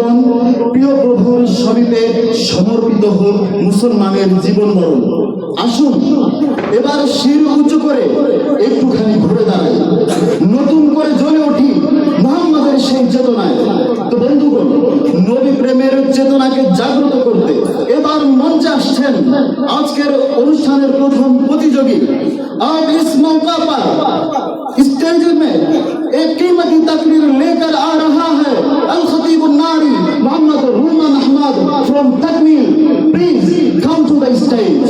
জীবন প্রিয় প্রভুর সমীপে সমর্পিত হোক মুসলমানের জীবন মরণ আসুন এবার শির উঁচু করে একটুখানি ঘুরে দাঁড়াই নতুন করে জ্বলে উঠি মোহাম্মদের সেই চেতনায় তো বন্ধুগণ নবী প্রেমের চেতনাকে জাগ্রত করতে এবার মঞ্চে আসছেন আজকের অনুষ্ঠানের প্রথম প্রতিযোগী अब इस मौका पर स्टेज में एक कीमती तकरीर Tatmil, please come to the stage.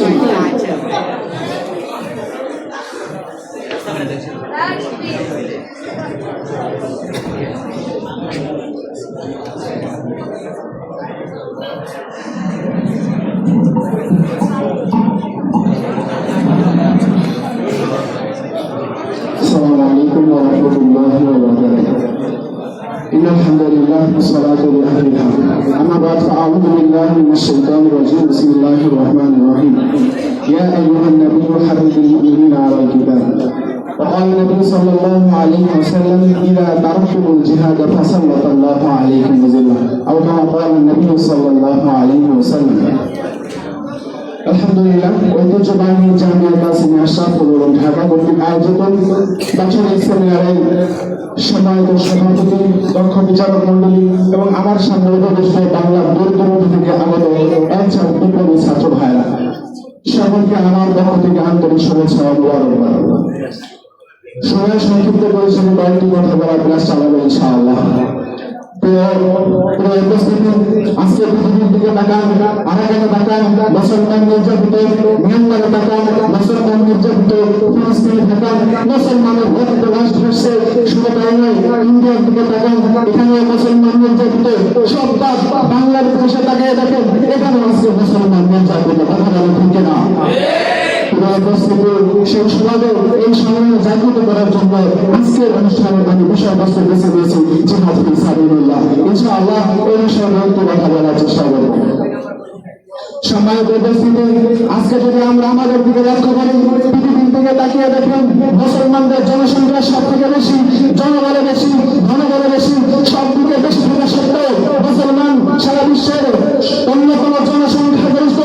Assalamu alaikum wa. Inna alhamdulillah. لله والصلاة لأهلها أما بعد فأعوذ بالله من الشيطان الرجيم. بسم الله الرحمن الرحيم. يا أيها النبي حرض المؤمنين على القتال وقال النبي صلى الله عليه وسلم إذا تركتم الجهاد فسلط الله عليكم ذله أو كما قال النبي صلى الله عليه وسلم. আলহামদুলিল্লাহ, ঐতিহ্যবাহী জামিয়া কাসিম আশরাফুল উলুম ঢাকা কর্তৃক আয়োজিত বছরের সেমিনারের সম্মানিত সভাপতি, দক্ষ বিচারক মন্ডলী এবং আমার সামনে উপদেষ্ট বাংলার দূর দূরান্ত থেকে আগত একজন বিপ্লবী ছাত্র ভাইরা সকলকে আমার পক্ষ থেকে আন্তরিক শুভেচ্ছা ও সময় সংক্ষিপ্ত করেছেন কয়েকটি কথা বলার প্রয়াস চালাবো ইনশাআল্লাহ। প্রিয় উপস্থিতি তাকান আরাকানে তাকান? মুসলমান নির্যাতিত মিয়ানমারে তাকান মুসলমান নির্যাতিত, ফিলিস্তিনে তাকান মুসলমানের ভক্ত অনুষ্ঠানের আমি বিষয়বস্তু বেছে দিয়েছি জিহাদ ইনশাআল্লাহ এই বিষয়ে একটু কথা বলার চেষ্টা করব সম্মানিত উপস্থিতি আজকে যদি আমরা আমাদের দিকে লক্ষ্য করি, পৃথিবীর দিকে তাকিয়ে দেখেন, মুসলমানদের জনসংখ্যা সব থেকে বেশি, জনবলে বেশি, ধনবলে বেশি, সব দিকে বেশি থাকা সত্ত্বেও মুসলমান সারা বিশ্বের অন্যতম জনসংখ্যা গরিষ্ঠ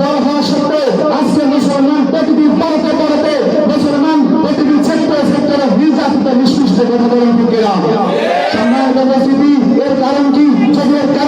দল হওয়া সত্ত্বেও আজকে মুসলমান পৃথিবীর পরতে পরতে মুসলমান পৃথিবীর সেক্টরে সেক্টরে নির্যাতিত, নিষ্পৃষ্ট, কথা বলেন সম্মানিত উপস্থিতি, এর কারণ কি? যদি এর কারণ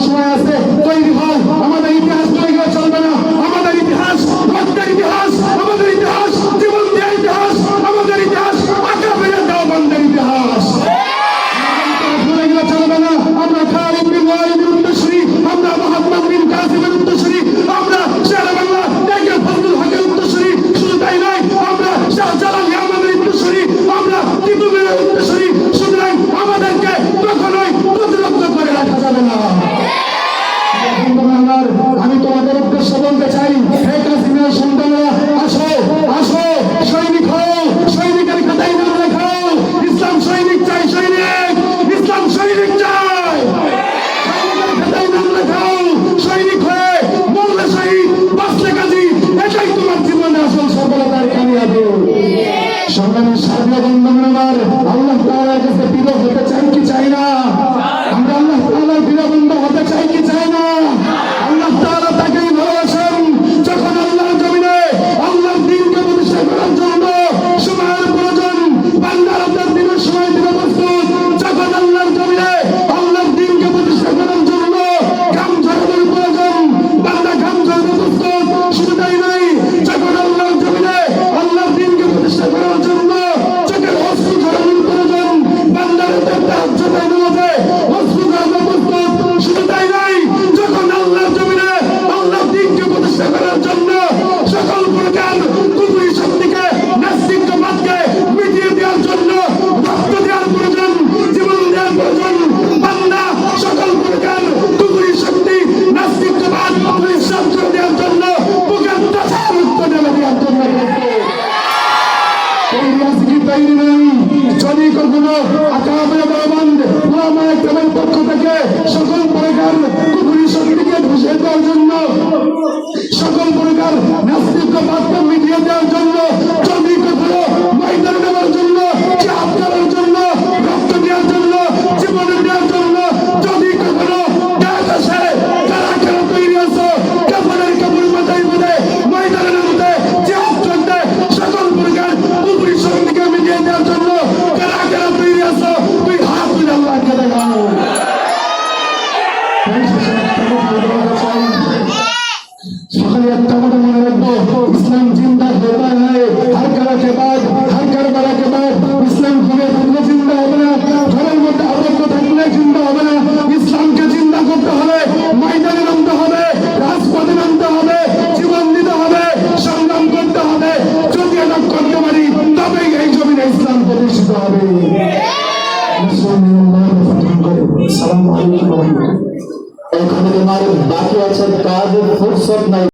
সময় আছে পক্ষ থেকে সকল প্রকার Senhor.